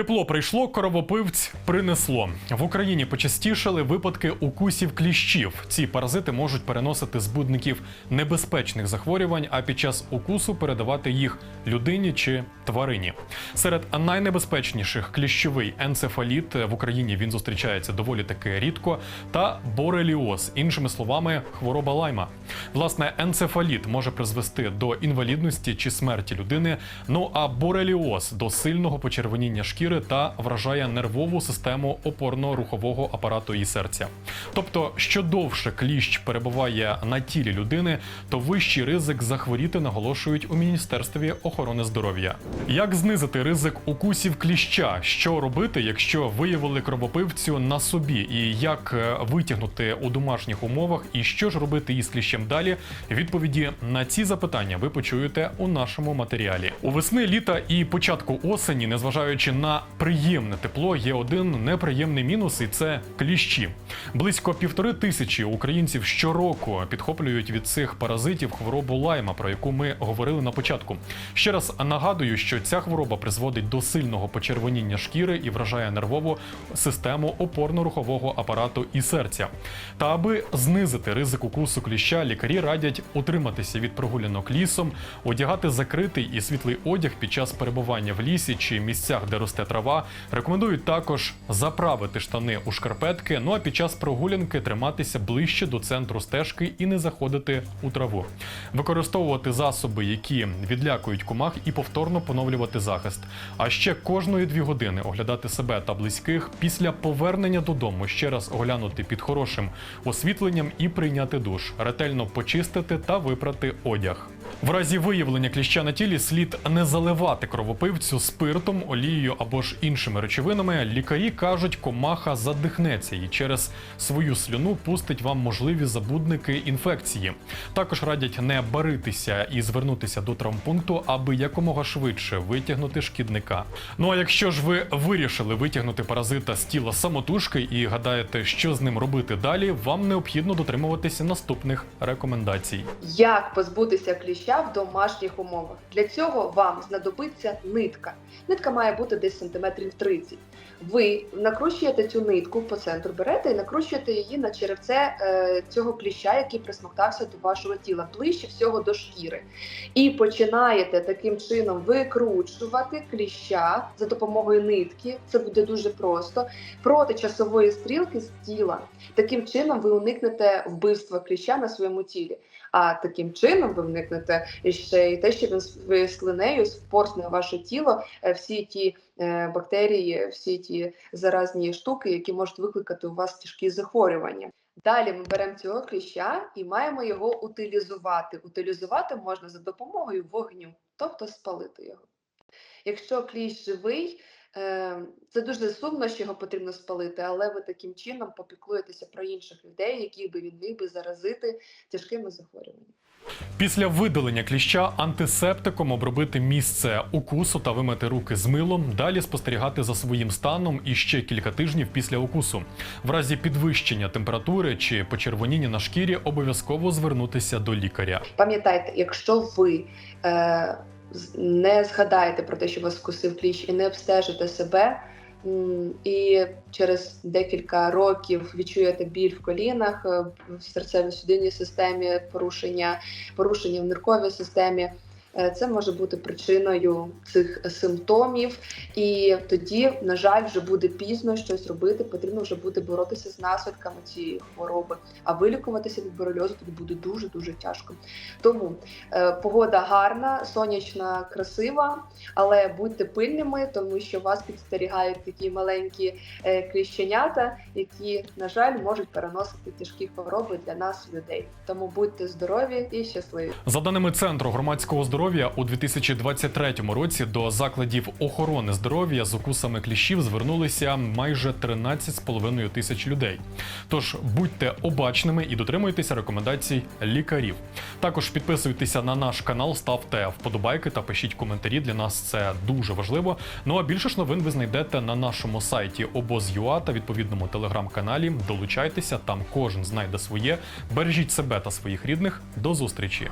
Тепло прийшло, кровопивць принесло. В Україні почастішали випадки укусів кліщів. Ці паразити можуть переносити збудників небезпечних захворювань, а під час укусу передавати їх людині чи тварині. Серед найнебезпечніших кліщовий енцефаліт в Україні він зустрічається доволі таки рідко. Та бореліоз, іншими словами, хвороба лайма. Власне, енцефаліт може призвести до інвалідності чи смерті людини. Ну а бореліоз до сильного почервоніння шкіри та вражає нервову систему опорно-рухового апарату і серця. Тобто, що довше кліщ перебуває на тілі людини, то вищий ризик захворіти наголошують у міністерстві охорони здоров'я. Як знизити ризик укусів кліща? Що робити, якщо виявили кровопивцю на собі, і як е, витягнути у домашніх умовах, і що ж робити із кліщем далі? Відповіді на ці запитання ви почуєте у нашому матеріалі. У весни, літа і початку осені, незважаючи на приємне тепло, є один неприємний мінус, і це кліщі. Близько півтори тисячі українців щороку підхоплюють від цих паразитів хворобу лайма, про яку ми говорили на початку. Ще раз нагадую, що ця хвороба призводить до сильного почервоніння шкіри і вражає нервову систему опорно-рухового апарату і серця. Та аби знизити ризик укусу кліща, лікарі радять утриматися від прогулянок лісом, одягати закритий і світлий одяг під час перебування в лісі чи місцях, де росте трава. Рекомендують також заправити штани у шкарпетки. Ну а під час прогулянки триматися ближче до центру стежки і не заходити у траву. Використовувати засоби, які відлякують комах, і повторно поновлювати захист. А ще кожної дві години оглядати себе та близьких після повернення додому ще раз оглянути під хорошим освітленням і прийняти душ, ретельно почистити та випрати одяг. В разі виявлення кліща на тілі слід не заливати кровопивцю спиртом, олією або ж іншими речовинами. Лікарі кажуть, комаха задихнеться і через свою слюну пустить вам можливі забудники інфекції. Також радять не баритися і звернутися до травмпункту, аби якомога швидше витягнути шкідника. Ну а якщо ж ви вирішили витягнути паразита з тіла самотужки і гадаєте, що з ним робити далі, вам необхідно дотримуватися наступних рекомендацій. Як позбутися кліща в домашніх умовах? Для цього вам знадобиться нитка. Нитка має бути десь сантиметрів 30. Ви накручуєте цю нитку по центру, берете і накручуєте її на черевце е, цього кліща, який присмоктався до вашого тіла, ближче всього до шкіри. І починаєте таким чином викручувати кліща за допомогою нитки. Це буде дуже просто проти часової стрілки з тіла. Таким чином ви уникнете вбивства кліща на своєму тілі. А таким чином ви вникнете ще й те, що своєю слинею впорсне в ваше тіло е, всі ті е, бактерії, всі ті заразні штуки, які можуть викликати у вас тяжкі захворювання. Далі ми беремо цього кліща і маємо його утилізувати. Утилізувати можна за допомогою вогню, тобто спалити його. Якщо кліщ живий, е, це дуже сумно, що його потрібно спалити, але ви таким чином попіклуєтеся про інших людей, яких би він міг би заразити тяжкими захворюваннями. Після видалення кліща антисептиком обробити місце укусу та вимити руки з милом, далі спостерігати за своїм станом і ще кілька тижнів після укусу. В разі підвищення температури чи почервоніння на шкірі обов'язково звернутися до лікаря. Пам'ятайте, якщо ви е, не згадаєте про те, що вас вкусив кліщ, і не обстежите себе, і через декілька років відчуєте біль в колінах, е, в серцево-судинній системі, порушення, порушення в нирковій системі. Е, Це може бути причиною цих симптомів, і тоді, на жаль, вже буде пізно щось робити. Потрібно вже буде боротися з наслідками цієї хвороби. А вилікуватися від борельозу тоді буде дуже дуже тяжко. Тому е, погода гарна, сонячна, красива, але будьте пильними, тому що вас підстерігають такі маленькі е, кліщенята, які, на жаль, можуть переносити тяжкі хвороби для нас, людей. Тому будьте здорові і щасливі. За даними центру громадського здоров'я, у 2023 році до закладів охорони здоров'я з укусами кліщів звернулися майже 13,5 тисяч людей. Тож будьте обачними і дотримуйтеся рекомендацій лікарів. Також підписуйтеся на наш канал, ставте вподобайки та пишіть коментарі. Для нас це дуже важливо. Ну а більше ж новин ви знайдете на нашому сайті обоз.ua та відповідному телеграм-каналі. Долучайтеся, там кожен знайде своє. Бережіть себе та своїх рідних. До зустрічі!